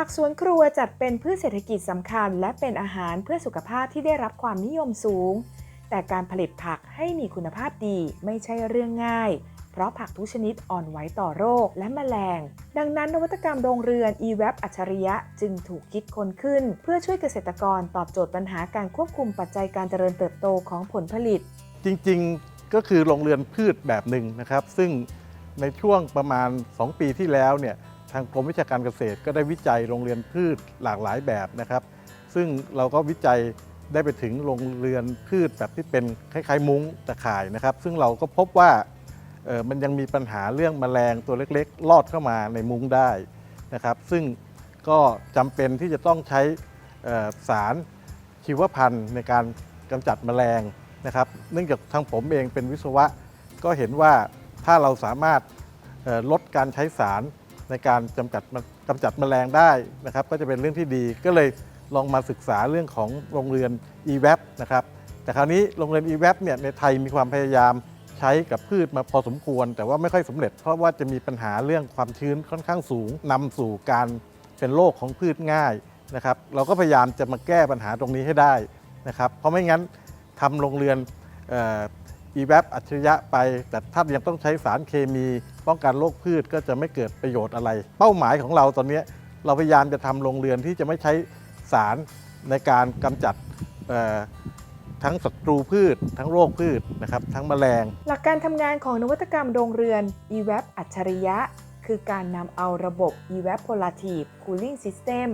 ผักสวนครัวจัดเป็นพืชเศรษฐกิจสำคัญ และเป็นอาหารเพื่อสุขภาพที่ได้รับความนิยมสูง แต่การผลิตผักให้มีคุณภาพดีไม่ใช่เรื่องง่าย เพราะผักทุกชนิดอ่อนไหวต่อโรคและแมลง ดังนั้นนวัตกรรมโรงเรือน e-web อัจฉริยะจึงถูกคิดค้นขึ้น เพื่อช่วยเกษตรกรตอบโจทย์ปัญหาการควบคุมปัจจัยการเจริญเติบโตของผลผลิต จริงๆก็คือโรงเรือนพืชแบบหนึ่งนะครับ ซึ่งในช่วงประมาณ 2 ปีที่แล้วเนี่ย ทางกรมวิชาการเกษตรก็ได้วิจัยโรงเรือนพืชหลากหลายแบบนะครับ ซึ่งเราก็วิจัยได้ไปถึงโรงเรือนพืชแบบที่เป็นคล้ายๆ มุ้งตะข่ายนะครับ ซึ่งเราก็พบว่าเออมันยังมีปัญหาเรื่องแมลงตัวเล็กๆ ลอดเข้ามาในมุ้งได้นะครับ ซึ่งก็จำเป็นที่จะต้องใช้สารชีวพันธุ์ในการกำจัดแมลงนะครับ เนื่องจากทางผมเองเป็นวิศวะ ก็เห็นว่าถ้าเราสามารถลดการใช้สาร ในการจำกัดกำจัดแมลงได้นะครับ ก็จะเป็นเรื่องที่ดีก็เลยลองมาศึกษาเรื่องของโรงเรือน e-web นะครับแต่คราวนี้โรงเรือน e-web เนี่ยในไทยมีความพยายามใช้กับพืชมาพอสมควร แต่ว่าไม่ค่อยสำเร็จ เพราะว่าจะมีปัญหาเรื่องความชื้นค่อนข้างสูงนำสู่การเป็นโรคของพืชง่ายนะครับเราก็พยายามจะมาแก้ปัญหาตรงนี้ให้ได้นะครับเพราะไม่งั้นทำโรงเรือน อีแวบอัจฉริยะไป แต่ถ้ายังต้องใช้สารเคมีป้องกันโรคพืชก็จะไม่เกิดประโยชน์อะไร เป้าหมายของเราตอนนี้เราพยายามจะทำโรงเรือนที่จะไม่ใช้สารในการกำจัดทั้งศัตรูพืช ทั้งโรคพืชนะครับทั้งแมลง หลักการทำงานของนวัตกรรมโรงเรือน e-web อัจฉริยะ คือการนำเอาระบบ evaporative cooling system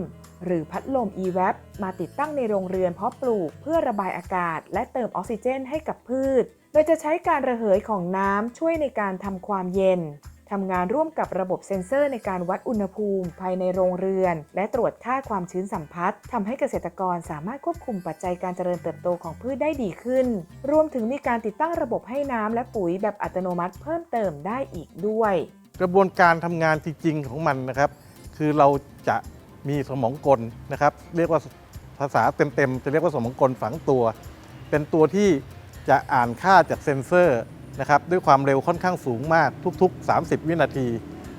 หรือพัดลม e-web มาติดตั้งในโรงเรือนเพาะปลูกเพื่อระบายอากาศ และเติมออกซิเจนให้กับพืช โดยจะใช้การระเหยของน้ำช่วยในการทำความเย็นทำงานร่วมกับระบบเซ็นเซอร์ในการวัดอุณหภูมิภายในโรงเรือน และตรวจค่าความชื้นสัมพัทธ์ทำให้เกษตรกรสามารถควบคุมปัจจัยการเจริญเติบโตของพืชได้ดีขึ้น รวมถึงมีการติดตั้งระบบให้น้ำและปุ๋ยแบบอัตโนมัติเพิ่มเติมได้อีกด้วย กระบวนการทำงานจริงๆของมันนะครับ คือเราจะมีสมองกลนะครับ เรียกว่าภาษาเต็มๆ จะเรียกว่าสมองกลฝังตัว เป็นตัวที่จะอ่านค่าจากเซ็นเซอร์นะครับด้วยความเร็วค่อนข้างสูงมากทุก ๆ 30 วินาที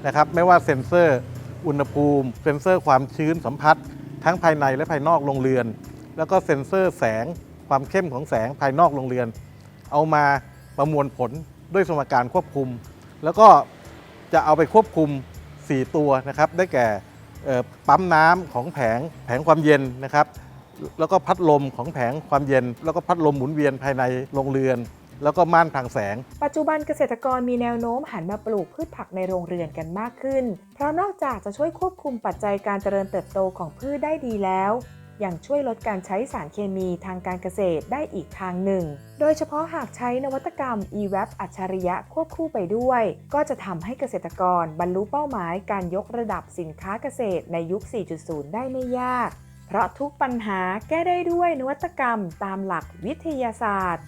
นะครับไม่ว่าเซ็นเซอร์อุณหภูมิ เซ็นเซอร์ความชื้นสัมผัส ทั้งภายในและภายนอกโรงเรือน แล้วก็เซ็นเซอร์แสงความเข้มของแสงภายนอกโรงเรือน เอามาประมวลผลด้วยสมการควบคุม แล้วก็ จะเอาไปควบคุม 4 ตัวนะครับ ได้แก่ปั๊มน้ำของแผงแผงความเย็นนะครับ แล้วก็พัดลมของแผงความเย็น แล้วก็พัดลมหมุนเวียนภายในโรงเรือน แล้วก็ม่านทางแสง ปัจจุบันเกษตรกรมีแนวโน้มหันมาปลูกพืชผักในโรงเรือนกันมากขึ้น เพราะนอกจากจะช่วยควบคุมปัจจัยการเจริญเติบโตของพืชได้ดีแล้ว ยังช่วยลดการใช้สารเคมีทางการเกษตรได้อีกทางหนึ่ง โดยเฉพาะหากใช้นวัตกรรม e-web อัจฉริยะควบคู่ไปด้วย ก็จะทำให้เกษตรกรบรรลุเป้าหมายการยกระดับสินค้าเกษตรในยุค 4.0 ได้ไม่ยาก เพราะทุกปัญหาแก้ได้ด้วยนวัตกรรมตามหลักวิทยาศาสตร์